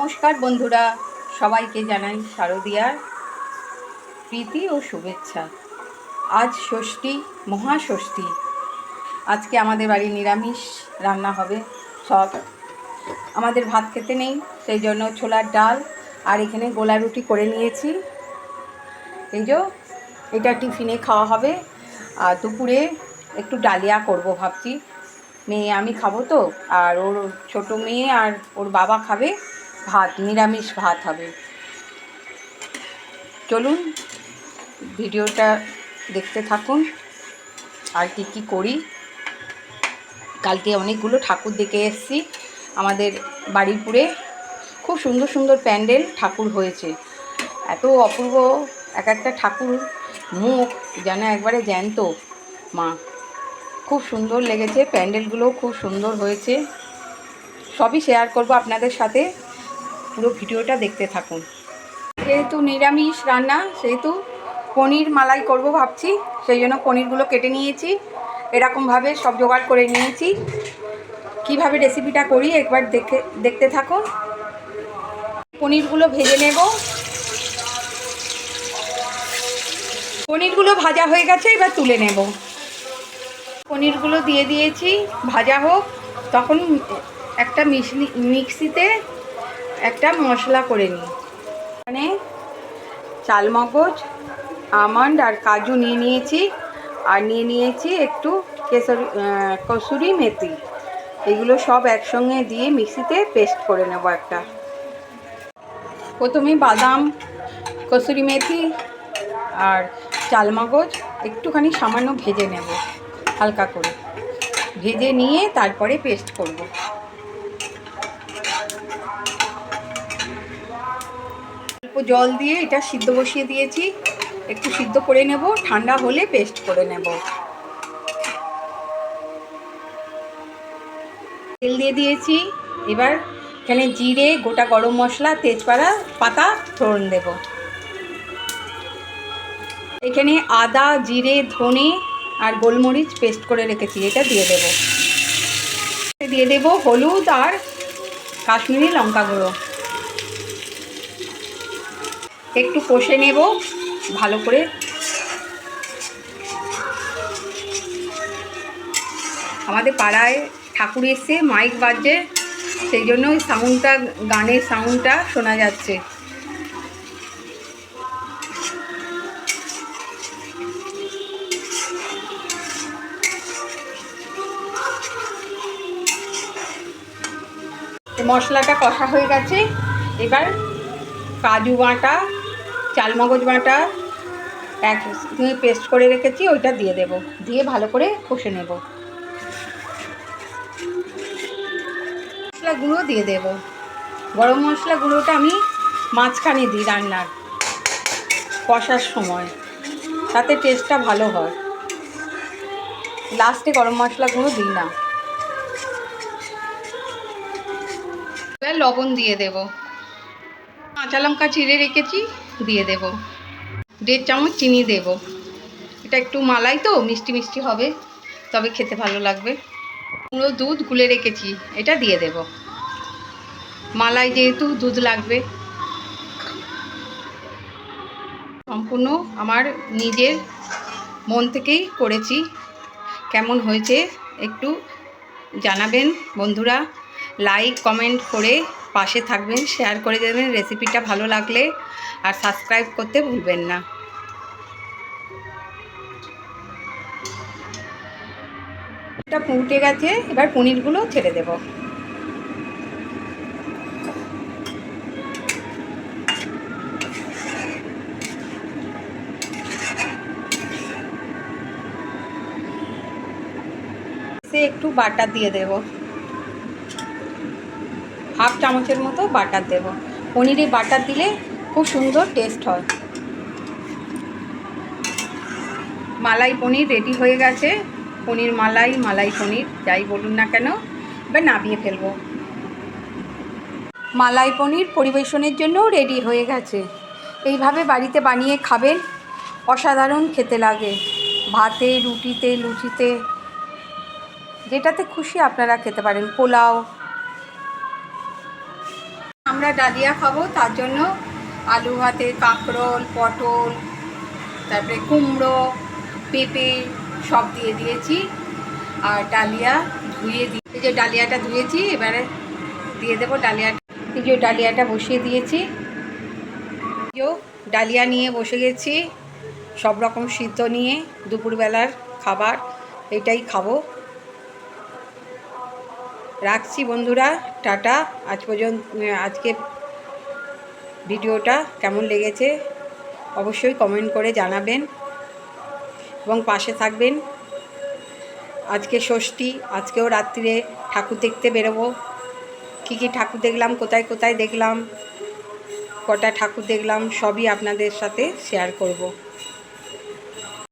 নমস্কার বন্ধুরা, সবাইকে জানাই শারদিয়ার প্রীতি ও শুভেচ্ছা। আজ ষষ্ঠী, মহাষষ্ঠী। আজকে আমাদের বাড়ি নিরামিষ রান্না হবে, সব। আমাদের ভাত খেতে নেই, সেই জন্য ছোলার ডাল আর এখানে গোলা রুটি করে নিয়েছি। এই যে, এটা টিফিনে খাওয়া হবে। আর দুপুরে একটু ডালিয়া করব ভাবছি। মেয়ে আমি খাব তো, আর ওর ছোট মেয়ে আর ওর বাবা খাবে। ভাত, নিরামিষ ভাত হবে। চলুন ভিডিওটা দেখতে থাকুন, আর কি কি করি। কালকে অনেকগুলো ঠাকুর দেখে এসেছি আমাদের বাড়িপুরে। খুব সুন্দর সুন্দর প্যান্ডেল ঠাকুর হয়েছে। এত অপূর্ব এক একটা ঠাকুর, মুখ যেন একবারে জ্যান্ত। মা, খুব সুন্দর লেগেছে। প্যান্ডেলগুলোও খুব সুন্দর হয়েছে। সবই শেয়ার করব আপনাদের সাথে। পুরো ভিডিওটা দেখতে থাকুন। যেহেতু নিরামিষ রান্না, সেহেতু পনির মালাই করব ভাবছি, সেই জন্য পনিরগুলো কেটে নিয়েছি। এরকমভাবে সব জোগাড় করে নিয়েছি। কীভাবে রেসিপিটা করি একবার দেখে, দেখতে থাকুন। পনিরগুলো ভেজে নেব। পনিরগুলো ভাজা হয়ে গেছে, এবার তুলে নেব। পনিরগুলো দিয়ে দিয়েছি, ভাজা হোক, তখন একটা মিশলি মিক্সিতে একটা মশলা করে নিই। এখানে চালমগজ আমন্ড আর কাজু নিয়ে নিয়েছি। আর নিয়ে নিয়েছি একটু কেসরি কসুরি মেথি। এগুলো সব একসঙ্গে দিয়ে মিক্সিতে পেস্ট করে নেব একটা। প্রথমে বাদাম, কসুরি মেথি আর চালমগজ একটুখানি সামান্য ভেজে নেব, হালকা করে। ভেজে নিয়ে তারপরে পেস্ট করব। জল দিয়ে এটা সিদ্ধ বসিয়ে দিয়েছি। একটু সিদ্ধ করে নেব, ঠান্ডা হলে পেস্ট করে নেব। তেল দিয়ে দিয়েছি। এবার এখানে জিরে, গোটা গরম মশলা, তেজপাতা, পাতা, ফোড়ন দেব। এখানে আদা, জিরে, ধনে আর গোলমরিচ পেস্ট করে রেখেছি, এটা দিয়ে দেব। দিয়ে দেব হলুদ আর কাশ্মীরি লঙ্কা গুঁড়ো। একটু কষে নেব, ভালো করে। আমাদের পাড়ায় ঠাকুর এসছে, মাইক বাজছে, সেই জন্য ওই সাউন্ডটা গানের সাউন্ডটা শোনা যাচ্ছে। মশলাটা কষা হয়ে গেছে। এবার কাজু বাটা চালমগজ বাটা এক পেস্ট করে রেখেছি, ওইটা দিয়ে দেব। দিয়ে ভালো করে কষে নেব। মশলা গুঁড়ো দিয়ে দেব। গরম মশলা গুঁড়োটা আমি মাঝখানে দিই রান্নার, কষার সময়। তাতে টেস্টটা ভালো হয়। লাস্টে গরম মশলা গুঁড়ো দিই না। লবণ দিয়ে দেব। কাঁচা লঙ্কা চিড়ে রেখেছি। দিয়ে দেব। দেড় চামচ চিনি দেব। এটা একটু মালাই তো, মিষ্টি মিষ্টি হবে, তবে খেতে ভালো লাগবে। পুরো দুধ গুলে রেখেছি, এটা দিয়ে দেব। মালাই যেহেতু দুধ লাগবে, সম্পূর্ণ আমার নিজের মন থেকেই করেছি। কেমন হয়েছে একটু জানাবেন বন্ধুরা। লাইক, কমেন্ট করে পাশে থাকবেন শেয়ার করে দেবেন রেসিপিটা ভালো লাগলে আর সাবস্ক্রাইব করতে ভুলবেন না। এটা ফুটে গেছে, এবার পনিরগুলো ছেড়ে দেব। সে একটু বাটার দিয়ে দেব। হাফ চামচের মতো বাটার দেব। পনিরে বাটার দিলে খুব সুন্দর টেস্ট হয়। মালাই পনির রেডি হয়ে গেছে। পনির মালাই মালাই পনির, যাই বলুন না কেন, এবার নামিয়ে ফেলব। মালাই পনির পরিবেশনের জন্যও রেডি হয়ে গেছে। এইভাবে বাড়িতে বানিয়ে খাবেন, অসাধারণ খেতে লাগে। ভাতে, রুটিতে, লুচিতে, যেটাতে খুশি আপনারা খেতে পারেন। পোলাও আমরা ডালিয়া খাব, তার জন্য আলু ভাতে কাঁকরোল, পটল, তারপরে কুমড়ো, পেঁপে সব দিয়ে দিয়েছি। আর ডালিয়া ধুয়ে দিয়ে যে ডালিয়াটা ধুয়েছি, এবারে দিয়ে দেবো ডালিয়াটা। এই যে ডালিয়াটা বসিয়ে দিয়েছি। ডালিয়া নিয়ে বসে গেছি, সব রকম সিদ্ধ নিয়ে দুপুরবেলার খাবার, এটাই খাব। রাখছি বন্ধুরা, টাটা। আজ পর্যন্ত, আজকে ভিডিওটা কেমন লেগেছে অবশ্যই কমেন্ট করে জানাবেন এবং পাশে থাকবেন। আজকে ষষ্ঠী, আজকেও রাত্রিরে ঠাকুর দেখতে বেরোবো। কী কী ঠাকুর দেখলাম, কোথায় কোথায় দেখলাম, কটা ঠাকুর দেখলাম, সবই আপনাদের সাথে শেয়ার করব।